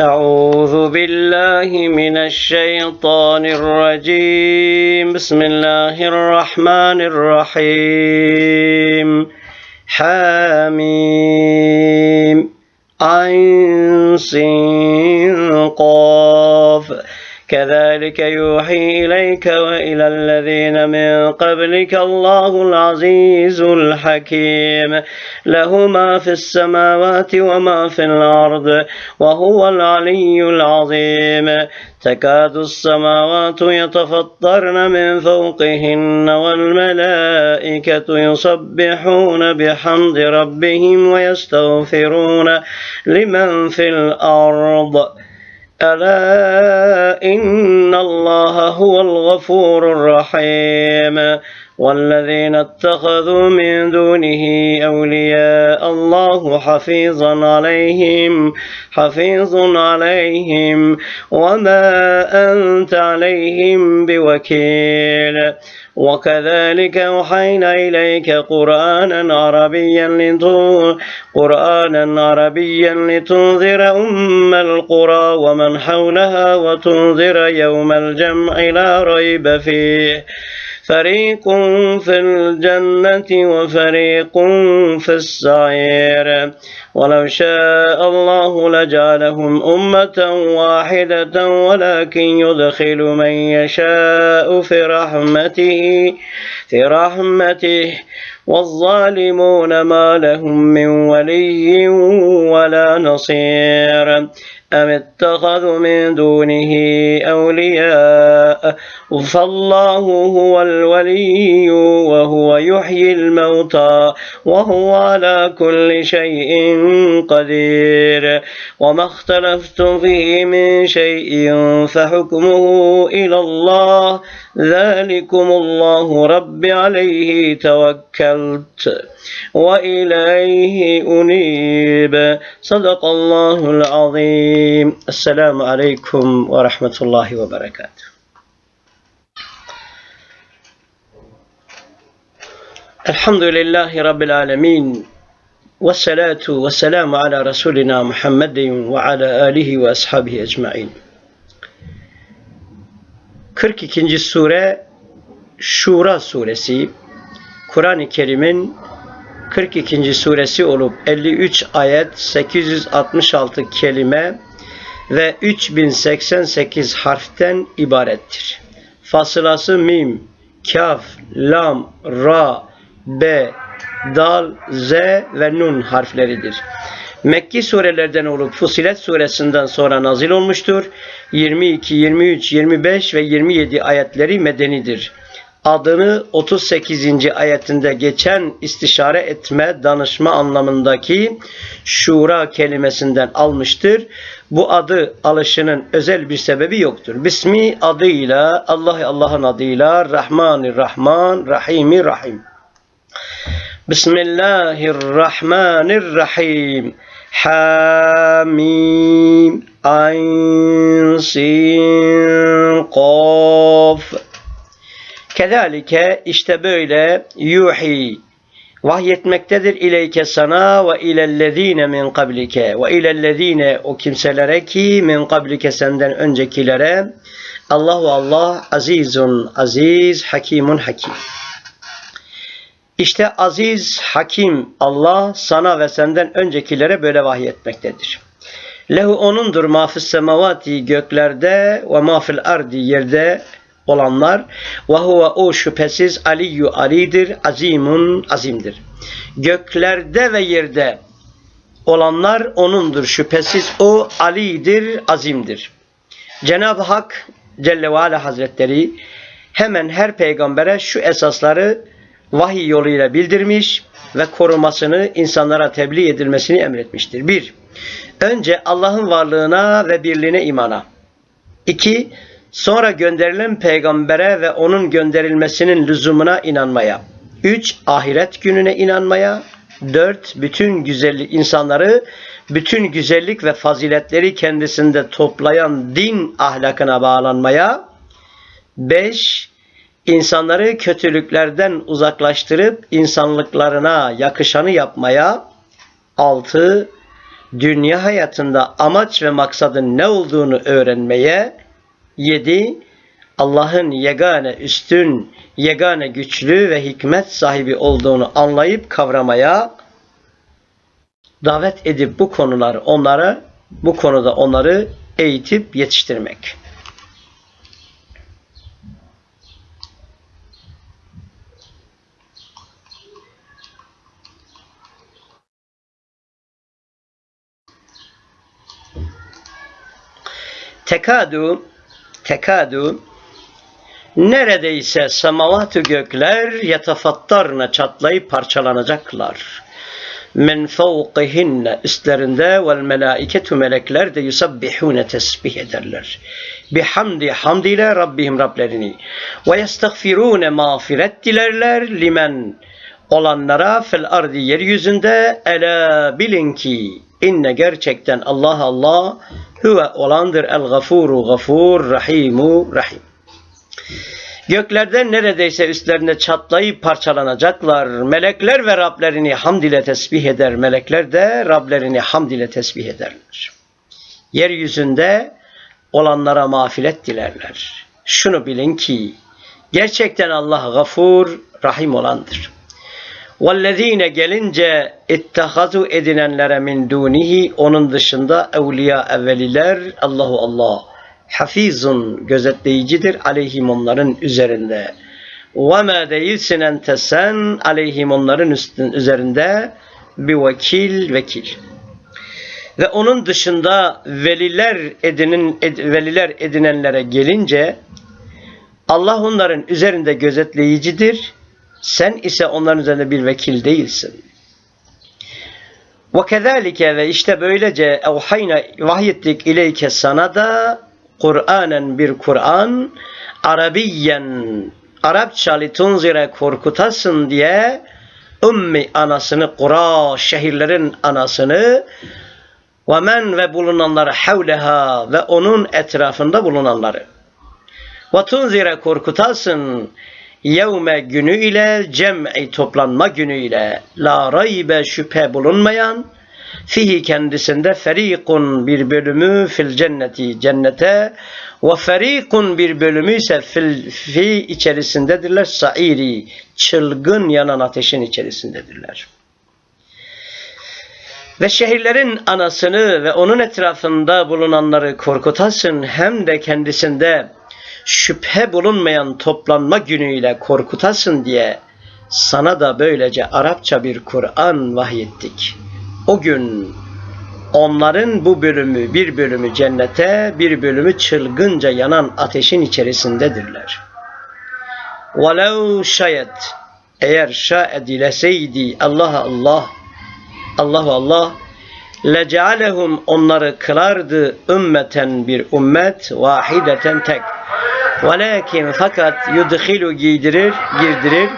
أعوذ بالله من الشيطان الرجيم. بسم الله الرحمن الرحيم. حاميم عين سين قاف. كذلك يوحي إليك وإلى الذين من قبلك الله العزيز الحكيم. له ما في السماوات وما في الأرض وهو العلي العظيم. تكاد السماوات يتفطرن من فوقهن والملائكة يسبحون بحمد ربهم ويستغفرون لمن في الأرض. ألا إن الله هو الغفور الرحيم. والذين اتخذوا من دونه أولياء الله حفيظا عليهم حفيظ عليهم. وما أنت عليهم بوكيل. وكذلك أوحينا إليك قرآنا عربيا قرآنا عربيا لتنذر أم القرى ومن حولها وتنذر يوم الجمع لا ريب فيه. فريق في الجنة وفريق في السعير. ولو شاء الله لجعلهم أمة واحدة ولكن يدخل من يشاء في رحمته في رحمته. والظالمون ما لهم من ولي ولا نصير. أم اتخذوا من دونه أولياء فالله هو الولي وهو يحيي الموتى وهو على كل شيء قدير وما اختلفتم فيه من شيء فحكمه إلى الله ذلكم الله رب عليه توكلت وإليه أنيب. صدق الله العظيم. السلام عليكم ورحمة الله وبركاته. الحمد لله رب العالمين والصلاة والسلام على رسولنا محمد وعلى آله وأصحابه أجمعين. 42. sure Şura suresi Kur'an-ı Kerim'in 42. suresi olup 53 ayet 866 kelime ve 3088 harften ibarettir. Fasılası mim, kaf, lam, ra, be, dal, z ve nun harfleridir. Mekki surelerden olup Fusilet suresinden sonra nazil olmuştur. 22, 23, 25 ve 27 ayetleri medenidir. Adını 38. ayetinde geçen istişare etme, danışma anlamındaki şura kelimesinden almıştır. Bu adı alışının özel bir sebebi yoktur. Bismi adıyla, Allah Allah'ın adıyla, Rahmanir Rahman, Rahimir Rahim. Bismillahirrahmanirrahim. Hamim, Ayn, Sin, Kaf. Kedalike işte böyle yuhi vahyetmektedir ileyke sana ve ilellezine min kablike ve ilellezine o kimselere ki min kablike senden öncekilere Allahu Allah azizun aziz hakimun hakim. İşte aziz, hakim Allah sana ve senden öncekilere böyle vahyetmektedir. Lehu onundur mafis semavati göklerde ve mafil ardi yerde olanlar ve huve o şüphesiz aliyyu alidir, azimun azimdir. Göklerde ve yerde olanlar onundur şüphesiz o alidir, azimdir. Cenab-ı Hak Celle ve Ala Hazretleri hemen her peygambere şu esasları vahiy yoluyla bildirmiş ve korumasını insanlara tebliğ edilmesini emretmiştir. Bir, önce Allah'ın varlığına ve birliğine imana. İki, sonra gönderilen peygambere ve onun gönderilmesinin lüzumuna inanmaya. Üç, ahiret gününe inanmaya. Dört, bütün güzellik insanları bütün güzellik ve faziletleri kendisinde toplayan din ahlakına bağlanmaya. Beş, insanları kötülüklerden uzaklaştırıp insanlıklarına yakışanı yapmaya. Altı, dünya hayatında amaç ve maksadın ne olduğunu öğrenmeye, yedi, Allah'ın yegane üstün, yegane güçlü ve hikmet sahibi olduğunu anlayıp kavramaya, davet edip bu konular onlara, bu konuda onları eğitip yetiştirmek. Tekadu tekadu neredeyse semavatü gökler yatafattarna çatlayıp parçalanacaklar. Men fevkihinne üstlerinde vel melaiketu melekler de yusabbihune tesbih ederler. Bihamdi hamdiyle Rabbihim Rablerini. Ve yestagfirune mağfiret dilerler limen olanlara fil ardi yeryüzünde ela bilin ki inne gerçekten Allah Allah huve olandır el gafuru gafur rahimu rahim. Göklerden neredeyse üstlerine çatlayıp parçalanacaklar. Melekler ve Rablerini hamd ile tesbih eder. Melekler de Rablerini hamd ile tesbih ederler. Yeryüzünde olanlara mağfiret dilerler. Şunu bilin ki gerçekten Allah gafur, rahim olandır. Vellezine gelince ittehazu edinenlere min dunihi onun dışında evliya evveliler Allahu Allah hafizun gözetleyicidir aleyhim onların üzerinde. Ve ma değilsin ente sen aleyhim onların üstün, üzerinde bir vekil vekil. Ve onun dışında veliler edinin ed, veliler edinenlere gelince Allah onların üzerinde gözetleyicidir sen ise onların üzerinde bir vekil değilsin. Ve kezalike ve işte böylece evhayna vahyettik ileyke sana da Kur'anen bir Kur'an Arabiyen Arapça litunzire korkutasın diye ümmi anasını Kura şehirlerin anasını ve men ve bulunanları havleha ve onun etrafında bulunanları ve tunzire korkutasın yevme günü ile cem'i toplanma günü ile la raybe şüphe bulunmayan fihi kendisinde ferikun bir bölümü fil cenneti cennete ve ferikun bir bölümü ise fil fi içerisindedirler sairi çılgın yanan ateşin içerisindedirler. Ve şehirlerin anasını ve onun etrafında bulunanları korkutasın hem de kendisinde şüphe bulunmayan toplanma günüyle korkutasın diye sana da böylece Arapça bir Kur'an vahyettik. O gün onların bu bölümü bir bölümü cennete bir bölümü çılgınca yanan ateşin içerisindedirler. Velev şayet eğer şa edileseydi Allah Allah Allah Allah lecalehum onları kılardı ümmeten bir ümmet vahideten tek Velakin fakat yudhilu giydirir, girdirir.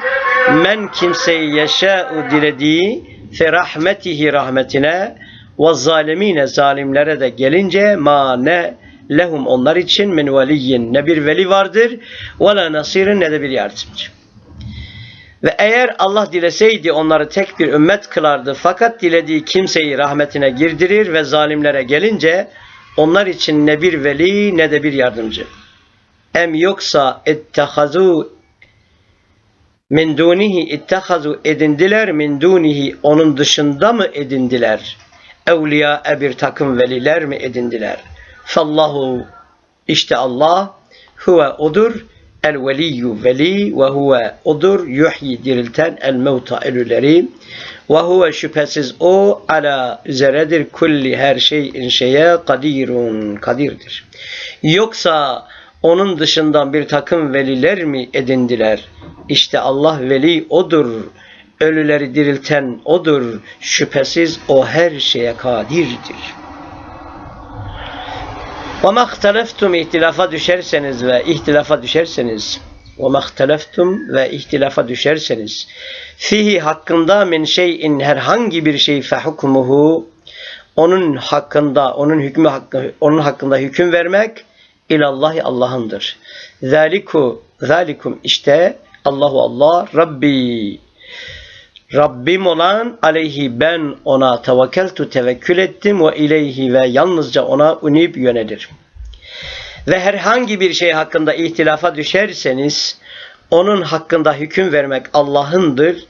Men kimseyi yaşa'u dilediği fe rahmetihi rahmetine ve zalimine zalimlere de gelince ma ne lehum onlar için min veliyyin ne bir veli vardır ve la nasirin ne de bir yardımcı. Ve eğer Allah dileseydi onları tek bir ümmet kılardı. Fakat dilediği kimseyi rahmetine girdirir ve zalimlere gelince onlar için ne bir veli ne de bir yardımcı em yoksa ettehazu min dunihi ittehazu edindiler min dunihi onun dışında mı edindiler? Evliya bir takım veliler mi edindiler? Fallahu işte Allah huve odur el veliyyu veli ve huve odur yuhyi dirilten el mevta ölüleri ve huve şüphesiz o ala üzeredir kulli her şeyin şeye kadirun kadirdir. Yoksa onun dışından bir takım veliler mi edindiler? İşte Allah veli odur. Ölüleri dirilten odur. Şüphesiz o her şeye kadirdir. وَمَا اخْتَلَفْتُمْ ihtilafa düşerseniz ve ihtilafa düşerseniz وَمَا اخْتَلَفْتُمْ ve ihtilafa düşerseniz fihi hakkında min şeyin herhangi bir şey fehukmuhu onun hakkında onun hükmü hakkı, onun hakkında hüküm vermek ilallahi Allah'ındır. Zaliku zalikum işte Allahu Allah Rabbi Rabbim olan aleyhi ben ona tevekkeltu tevekkül ettim ve ileyhi ve yalnızca ona unib yönelirim. Ve herhangi bir şey hakkında ihtilafa düşerseniz onun hakkında hüküm vermek Allah'ındır.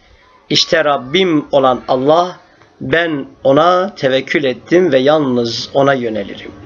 İşte Rabbim olan Allah ben ona tevekkül ettim ve yalnız ona yönelirim.